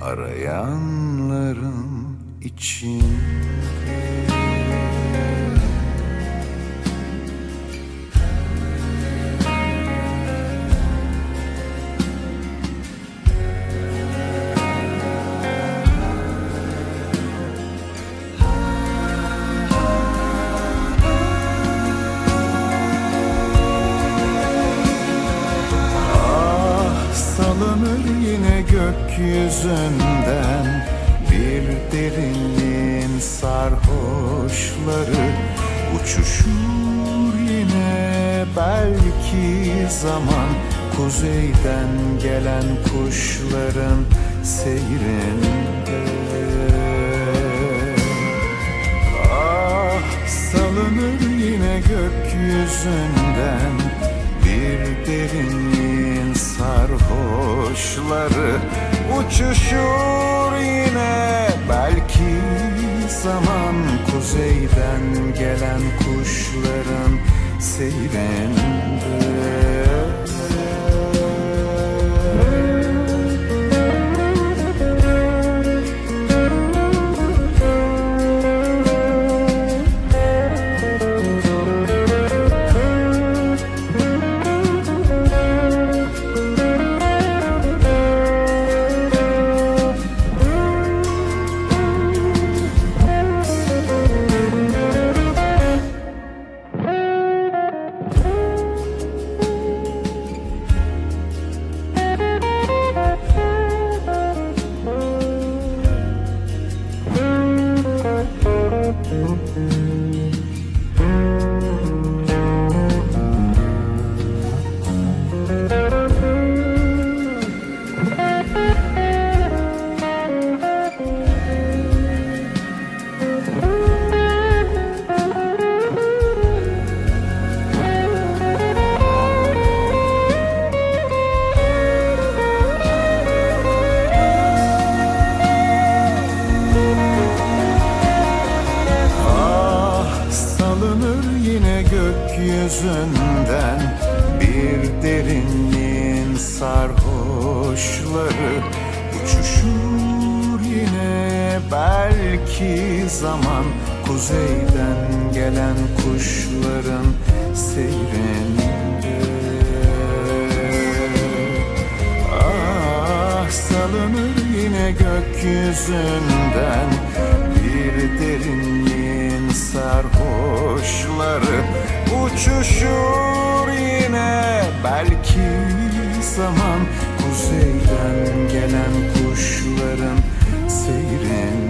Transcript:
arayanların için. Gökyüzünden Bir derinliğin sarhoşları Uçuşur yine. Belki zaman Kuzeyden gelen kuşların seyrinde. Ah salınır yine gökyüzünden Bir derinliğin sarhoşları Uçuşur yine. Belki zaman Kuzeyden gelen kuşların seyrinde Mm-hmm. Gökyüzünden Bir derinliğin sarhoşları Uçuşur yine. Belki zaman Kuzeyden gelen kuşların seyrinde Ah salınır yine gökyüzünden Bir derinliğin sarhoşları Uçuşur yine. Belki zaman Kuzeyden gelen kuşların seyrinde